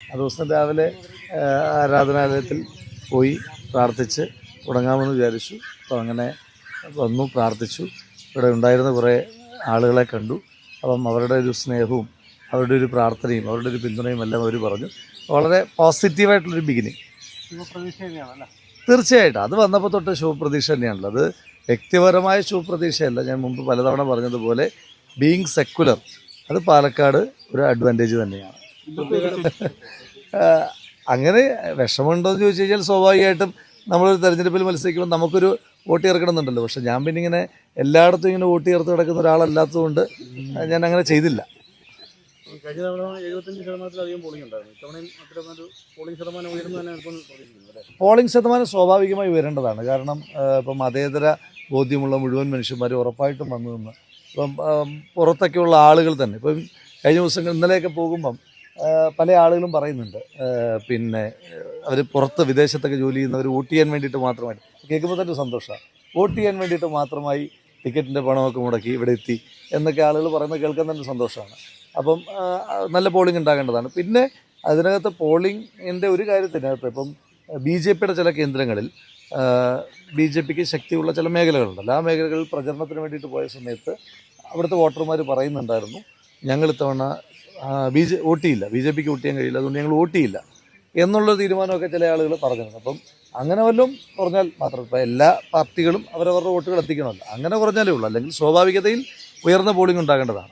ആ ദിവസം രാവിലെ ആരാധനാലയത്തിൽ പോയി പ്രാർത്ഥിച്ച് തുടങ്ങാമെന്ന് വിചാരിച്ചു. അപ്പോൾ അങ്ങനെ വന്നു പ്രാർത്ഥിച്ചു. ഇവിടെ ഉണ്ടായിരുന്ന കുറേ ആളുകളെ കണ്ടു. അപ്പം അവരുടെ ഒരു സ്നേഹവും അവരുടെ ഒരു പ്രാർത്ഥനയും അവരുടെ ഒരു പിന്തുണയും എല്ലാം അവർ പറഞ്ഞു. വളരെ പോസിറ്റീവായിട്ടുള്ളൊരു ബിഗിനിങ് തീർച്ചയായിട്ടും. അത് വന്നപ്പോൾ തൊട്ട് ശുഭപ്രതീക്ഷ തന്നെയാണല്ലോ. അത് വ്യക്തിപരമായ ശുഭപ്രതീക്ഷയല്ല. ഞാൻ മുമ്പ് പലതവണ പറഞ്ഞതുപോലെ ബീങ് സെക്കുലർ അത് പാലക്കാട് ഒരു അഡ്വാന്റേജ് തന്നെയാണ്. അങ്ങനെ വിഷമമുണ്ടോ എന്ന് ചോദിച്ചു കഴിഞ്ഞാൽ സ്വാഭാവികമായിട്ടും നമ്മളൊരു തെരഞ്ഞെടുപ്പിൽ മത്സരിക്കുമ്പോൾ നമുക്കൊരു വോട്ട് ചേർക്കണമെന്നുണ്ടല്ലോ. പക്ഷെ ഞാൻ പിന്നെ ഇങ്ങനെ എല്ലായിടത്തും ഇങ്ങനെ വോട്ട് ചേർത്ത് കിടക്കുന്ന ഒരാളല്ലാത്തതുകൊണ്ട് ഞാൻ അങ്ങനെ ചെയ്തില്ല. കഴിഞ്ഞ തവണ എഴുപത്തഞ്ച് ശതമാനത്തിലധികം പോളിംഗ് ഉണ്ടായിരുന്നു. ഇത്തവണയും അത്തരം ഒരു പോളിംഗ് ശതമാനം ഉയർന്നു തന്നെ പോളിംഗ് ശതമാനം സ്വാഭാവികമായി ഉയരേണ്ടതാണ്. കാരണം ഇപ്പം മതേതര ബോധ്യമുള്ള മുഴുവൻ മനുഷ്യന്മാർ ഉറപ്പായിട്ടും വന്നു നിന്ന്. ഇപ്പം പുറത്തൊക്കെയുള്ള ആളുകൾ തന്നെ. ഇപ്പം കഴിഞ്ഞ ദിവസങ്ങൾ ഇന്നലെയൊക്കെ പോകുമ്പം പല ആളുകളും പറയുന്നുണ്ട്. പിന്നെ അവർ പുറത്ത് വിദേശത്തൊക്കെ ജോലി ചെയ്യുന്നവർ വോട്ട് ചെയ്യാൻ വേണ്ടിയിട്ട് മാത്രമായി. കേൾക്കുമ്പോൾ തന്നെ സന്തോഷമാണ്. വോട്ട് ചെയ്യാൻ വേണ്ടിയിട്ട് മാത്രമായി ടിക്കറ്റിന്റെ പണമൊക്കെ മുടക്കി ഇവിടെ എത്തി എന്നൊക്കെ ആളുകൾ പറയുന്നത് കേൾക്കാൻ തന്നെ സന്തോഷമാണ്. അപ്പം നല്ല പോളിംഗ് ഉണ്ടാകേണ്ടതാണ്. പിന്നെ അതിനകത്ത് പോളിംഗിന്റെ ഒരു കാര്യത്തിനകത്ത് ഇപ്പം ബി ജെ പിയുടെ ചില കേന്ദ്രങ്ങളിൽ ബി ജെ പിക്ക് ശക്തിയുള്ള ചില മേഖലകളുണ്ടല്ലോ. ആ മേഖലകളിൽ പ്രചരണത്തിന് വേണ്ടിയിട്ട് പോയ സമയത്ത് അവിടുത്തെ വോട്ടർമാർ പറയുന്നുണ്ടായിരുന്നു ഞങ്ങൾ ഇത്തവണ ബി ജെ വോട്ട് ചെയ്യില്ല ബി ജെ പിക്ക് വോട്ട് ചെയ്യാൻ കഴിയില്ല. അതുകൊണ്ട് ഞങ്ങൾ വോട്ട് ചെയ്യില്ല. എന്നുള്ള തീരുമാനമൊക്കെ ചില ആളുകൾ പറഞ്ഞിരുന്നു. അപ്പം അങ്ങനെ വല്ലതും പറഞ്ഞാൽ മാത്രം ഇപ്പം എല്ലാ പാർട്ടികളും അവരവരുടെ വോട്ടുകൾ എത്തിക്കണമല്ലോ. അങ്ങനെ കുറഞ്ഞാലേ ഉള്ളൂ. അല്ലെങ്കിൽ സ്വാഭാവികതയിൽ ഉയർന്ന പോളിംഗ് ഉണ്ടാകേണ്ടതാണ്.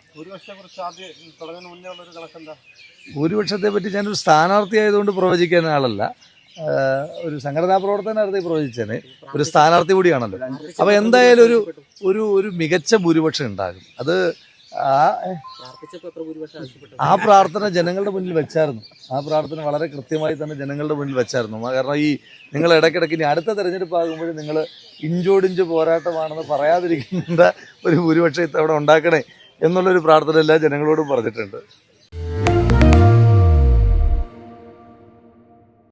ഭൂരിപക്ഷത്തെ പറ്റി ഞാനൊരു സ്ഥാനാർത്ഥി ആയതുകൊണ്ട് പ്രവചിക്കാൻ ആളല്ല. ഒരു സംഘടനാ പ്രവർത്തനത്തെ പ്രവചിച്ചതിന് ഒരു സ്ഥാനാർത്ഥി കൂടിയാണല്ലോ. അപ്പോൾ എന്തായാലും ഒരു ഒരു ഒരു മികച്ച ഭൂരിപക്ഷം ഉണ്ടാകും. അത് ആ പ്രാർത്ഥന ജനങ്ങളുടെ മുന്നിൽ വെച്ചായിരുന്നു. ആ പ്രാർത്ഥന വളരെ കൃത്യമായി തന്നെ ജനങ്ങളുടെ മുന്നിൽ വെച്ചായിരുന്നു. കാരണം ഈ നിങ്ങൾ ഇടയ്ക്കിടയ്ക്ക് ഇനി അടുത്ത തെരഞ്ഞെടുപ്പ് ആകുമ്പോൾ നിങ്ങൾ ഇഞ്ചോടിഞ്ച് പോരാട്ടമാണെന്ന് പറയാതിരിക്കുന്ന ഒരു ഭൂരിപക്ഷം ഇത്തവണ ഉണ്ടാക്കണേ എന്നുള്ളൊരു പ്രാർത്ഥന എല്ലാ ജനങ്ങളോടും പറഞ്ഞിട്ടുണ്ട്.